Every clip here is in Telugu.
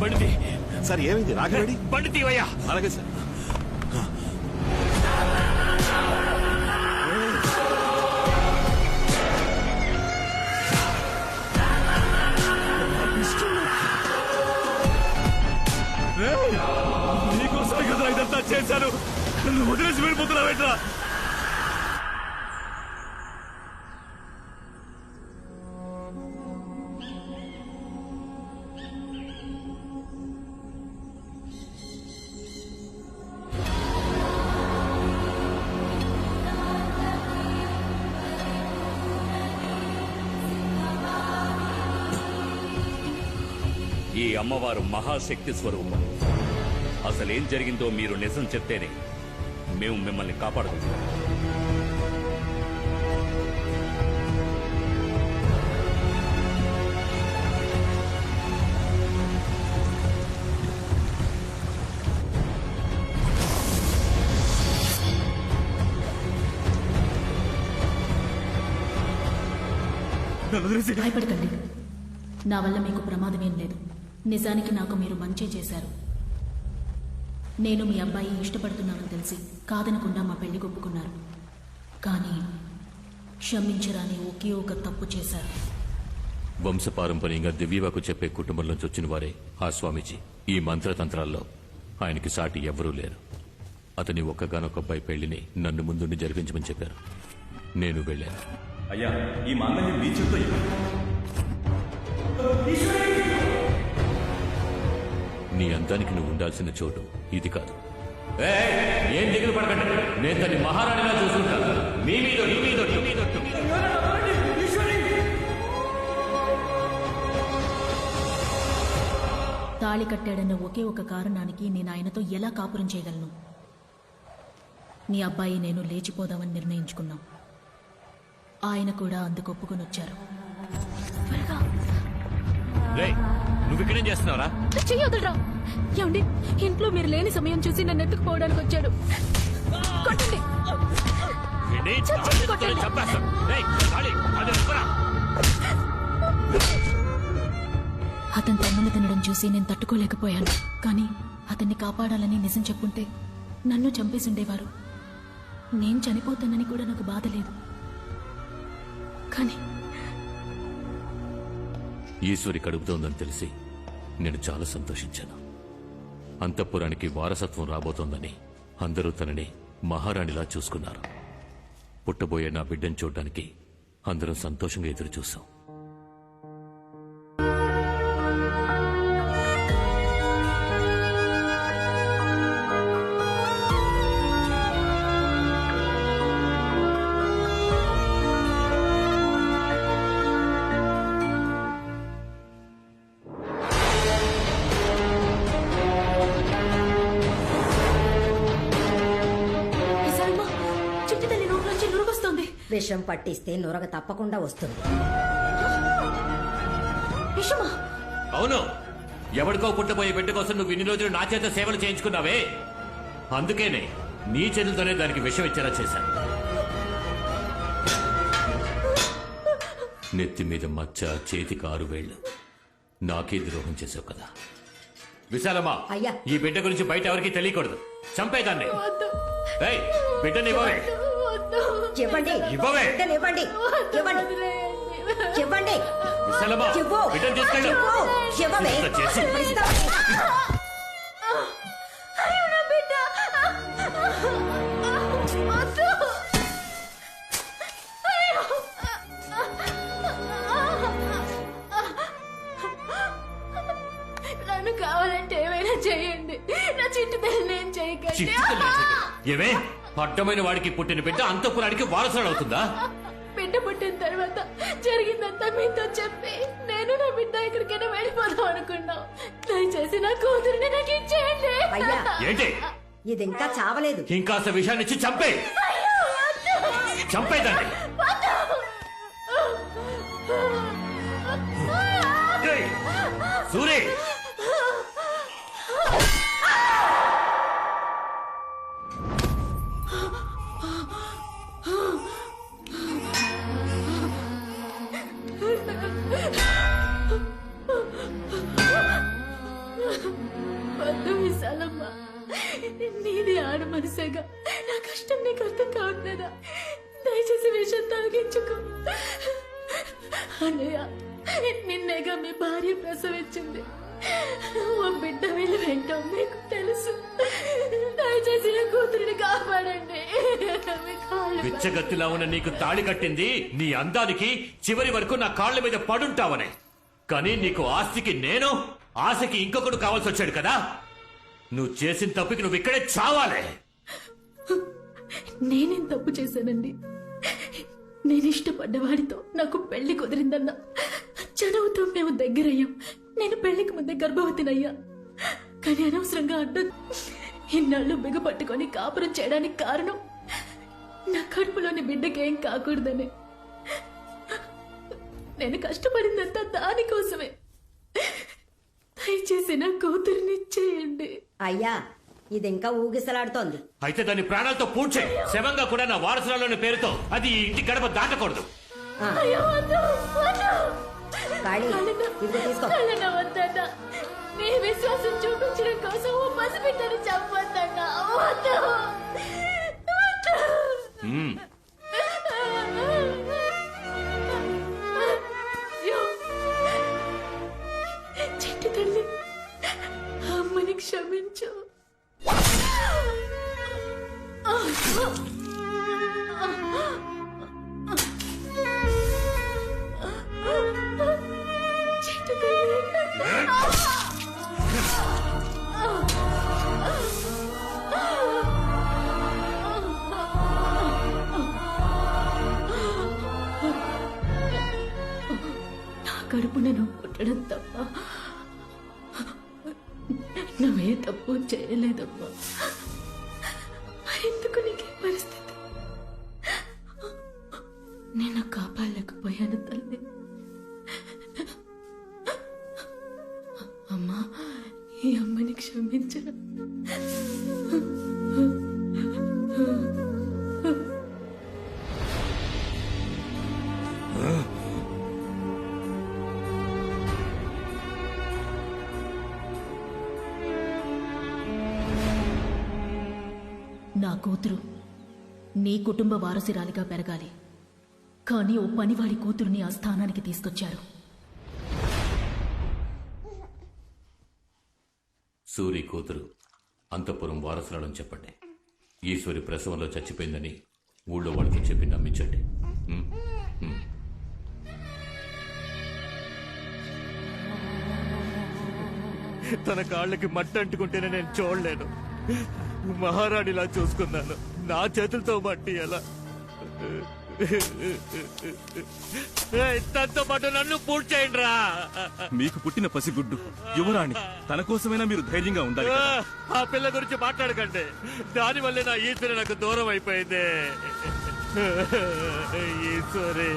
బండితి సార్ ఏమైంది? రాఘవేడి బండి తీవయ్యా. అలాగే సార్. నీకోసమే కదా ఇదంతా చేశాను. నన్ను వదిలేసి వెళ్ళిపోతున్నావేట్రా? ఈ అమ్మవారు మహాశక్తి స్వరూపం. అసలేం జరిగిందో మీరు నిజం చెప్తేనే మేము మిమ్మల్ని కాపాడుకుంటాం. భయపడకండి. నా వల్ల మీకు ప్రమాదమేం లేదు. నిజానికి నాకు మీరు మంచి చేశారు. నేను మీ అబ్బాయి ఇష్టపడుతున్నానని తెలిసి కాదనకుండా మా పెళ్ళి ఒప్పుకున్నారు. కానీ క్షమించరాని ఒకే ఒక తప్పు చేశారు. వంశపారంపర్యంగా దివ్యవాకు చెప్పే కుటుంబంలోంచి వచ్చిన వారే ఆ స్వామీజీ. ఈ మంత్రతంత్రాల్లో ఆయనకి సాటి ఎవ్వరూ లేరు. అతని ఒక్కగానొక్క అబ్బాయి పెళ్ళిని నన్ను ముందుండి జరిపించమని చెప్పారు. నేను వెళ్ళాను. అయ్యా ఈ మాంగళ్యం మీ చేత్తో ఇవ్వండి. నీ అందానికి నువ్వు ఉండాల్సిన చోటు ఇది కాదు. ఏయ్, ఏం దిగులు పడకండి. నేను తన్ని మహారాణిలా చూసుకుంటాను. మీ మీద తాళి కట్టాడన్న ఒకే ఒక కారణానికి నేను ఆయనతో ఎలా కాపురం చేయగలను? నీ అబ్బాయి నేను లేచిపోదామని నిర్ణయించుకున్నాం. ఆయన కూడా అందుకు ఒప్పుకొని వచ్చారు. నువ్వు ఇక్కడేం చేస్తున్నావురా? చెయ్యొదలరా ఏమండి ఇంట్లో మీరు లేని సమయం చూసి నన్ను ఎత్తుకుపోవడానికి వచ్చాడు కొట్టండి. ఇవ్వరా? అతని తన్నులు తినడం చూసి నేను తట్టుకోలేకపోయాను. కానీ అతన్ని కాపాడాలని నిజం చెప్పుంటే నన్ను చంపేసి ఉండేవారు. నేను చనిపోతానని కూడా నాకు బాధ లేదు. కానీ ఈశ్వరి కడుపుతోందని తెలిసి నేను చాలా సంతోషించాను. అంతఃపురానికి వారసత్వం రాబోతోందని అందరూ తనని మహారాణిలా చూసుకున్నారు. పుట్టబోయే నా బిడ్డను చూడ్డానికి అందరం సంతోషంగా ఎదురుచూశాం. విషం పట్టిస్తే నురగ తప్పకుండా వస్తుంది. విషమా? అవును. ఎవరికో పుట్టబోయే బిడ్డ కోసం నువ్వు ఇన్ని రోజులు నా చేత సేవలు చేయించుకున్నావే? అందుకేనే నీ చేతులతోనే దానికి విషం ఇచ్చేలా చేశాను. నెత్తి మీద మచ్చ చేతికి ఆరు వేళ్ళు నాకే ద్రోహం చేసావు కదా. విశాలమ్మా అయ్యా. ఈ బిడ్డ గురించి బయట ఎవరికి తెలియకూడదు. చంపేదాన్ని. బిడ్డని ఇవ్వవే ఇవ్వండి ఇవ్వవే. ఇవ్వండి ఇవ్వండి ఇవ్వండి విశాలమ్మా ఇవ్వు బిడ్డను తీసుకెళ్ళు. ఇవ్వు. ఇవ్వవే. ఇంత చేసి. ఇస్తావా? నన్ను కావాలంటే ఏమైనా చేయండి. నా చిట్టి తల్లి నేను చేయకండి. ఏమే? అడ్డమైన వాడికి పుట్టిన బిడ్డ అంతఃపురానికి వారసుడు అవుతుందా? బిడ్డ పుట్టిన తర్వాత జరిగిందంతా మీతో చెప్పి నేను నా బిడ్డ ఎక్కడికైనా వెళ్ళిపోదాం అనుకున్నాం. దయచేసి నా కూతురిని నాకు ఇచ్చేయండి అయ్యా. ఏంటి? ఇది ఇంకా చావలేదు. ఇంకాస్త విషయాన్ని ఇచ్చి చంపే చంపేదాన్ని మనసేగా నా కష్టం నీకు అర్థం కావట్లేదా? దయచేసి విషయం తాగించుకో అన్నయ్య నిన్నేగా మీ భార్య ప్రసవించింది. ఓ బిడ్డ వీళ్ళు వెంటో మీకు తెలుసు. దయచేసి నా కూతురిని కాపాడండి. బిచ్చగత్తిలా ఉన్న నీకు తాళి కట్టింది. నీ అందానికి చివరి వరకు నా కాళ్ళ మీద పడుంటావనే. కానీ నీకు ఆస్తికి నేను ఆశకి ఇంకొకడు కావాల్సి వచ్చాడు కదా. నువ్వు చేసిన తప్పుకి నువ్వు ఇక్కడే చావాలే. నేనేం తప్పు చేశానండి? నేను ఇష్టపడ్డ వాడితో నాకు పెళ్ళి కుదిరిందన్నా. చదువుతో మేము దగ్గరయ్యాం. నేను పెళ్ళికి ముందే గర్భవతినయ్యా. కానీ అనవసరంగా అడ్డం ఇన్నాళ్ళు బిగపట్టుకొని కాపురం చేయడానికి కారణం నా కడుపులోని బిడ్డకేం కాకూడదని. నేను కష్టపడిందంతా దానికోసమే. దయచేసి నా కూతురిని చేయండి అయ్యా ఇది ఇంకా ఊగిసలాడుతోంది అయితే దాని ప్రాణాలతో పూడ్చే శవంగా కూడా నా వారసురాలోని పేరుతో అది ఈ ఇంటి గడప దాటకూడదు ఆ. కాళీ, తీసుకో. నీ విశ్వాసం చూపించడం కోసం ఓ పసిబిడ్డని చంపొద్దన్నా. వద్దు. వద్దు. మ్మ్. నువ్వు తప్ప నువ్వే తప్పు చేయలేదమ్మా. నా కూతురు. నీ కుటుంబ వారసురాలిగా పెరగాలి. కానీ ఓ పనివాడి కూతురుని ఆ స్థానానికి తీసుకొచ్చారు. సూరి కూతురు అంతఃపురం వారసురాలని చెప్పండి. ఈశ్వరి ప్రసవంలో చచ్చిపోయిందని ఊళ్ళో వాళ్ళతో చెప్పి నమ్మించండి. మ్మ్? మ్మ్. తన కాళ్ళకి మట్టి అంటుకుంటేనే నేను చూడలేను. మహారాణిలా చూసుకున్నాను. నా చేతులతో మట్టి ఎలా? తనతో పాటు నన్ను పూర్తి చేయండి రా మీకు పుట్టిన పసిగుడ్డు యువరాణి తన కోసమైనా మీరు ధైర్యంగా ఉండాలి. ఆ పిల్ల గురించి మాట్లాడకండి. దాని వల్లే నా ఈశ్వరి నాకు దూరం అయిపోయింది. ఈశ్వరి.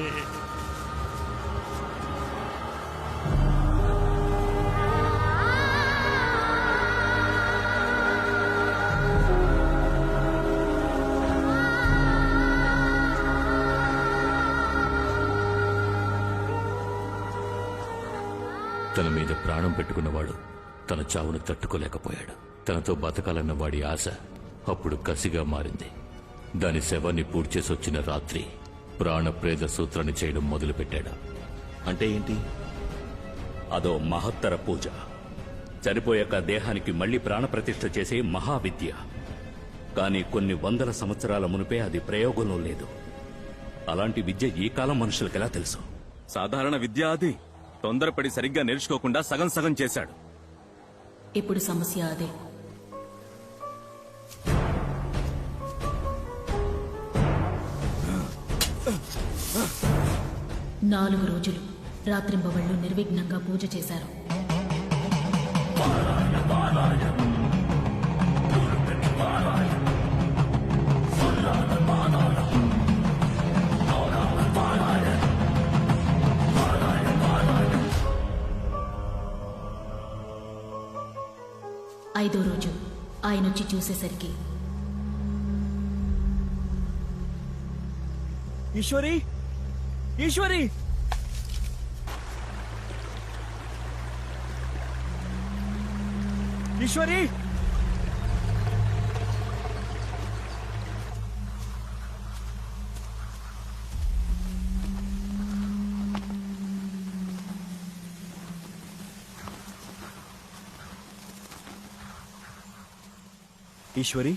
తన మీద ప్రాణం పెట్టుకున్నవాడు తన చావును తట్టుకోలేకపోయాడు. తనతో బతకాలన్న వాడి ఆశ అప్పుడు కసిగా మారింది. దాని శవాన్ని పూడ్చేసొచ్చిన రాత్రి ప్రాణప్రేద సూత్రాన్ని చేయడం మొదలుపెట్టాడు. అంటే ఏంటి? అదో మహత్తర పూజ. చనిపోయాక దేహానికి మళ్ళీ ప్రాణప్రతిష్ఠ చేసే మహావిద్య. కానీ కొన్ని వందల సంవత్సరాల మునిపే అది ప్రయోగంలో లేదు. అలాంటి విద్య ఈ కాలం మనుషులకెలా తెలుసు? సాధారణ విద్య అది. తొందరపడి సరిగ్గా నేర్చుకోకుండా సగం సగం చేశాడు. ఇప్పుడు సమస్య అదే. నాలుగు రోజులు రాత్రింబవళ్ళు నిర్విఘ్నంగా పూజ చేశారు. ఐదో రోజు ఆయనొచ్చి చూసేసరికి. ఈశ్వరి! ఈశ్వరి! ఈశ్వరి! ఈశ్వరి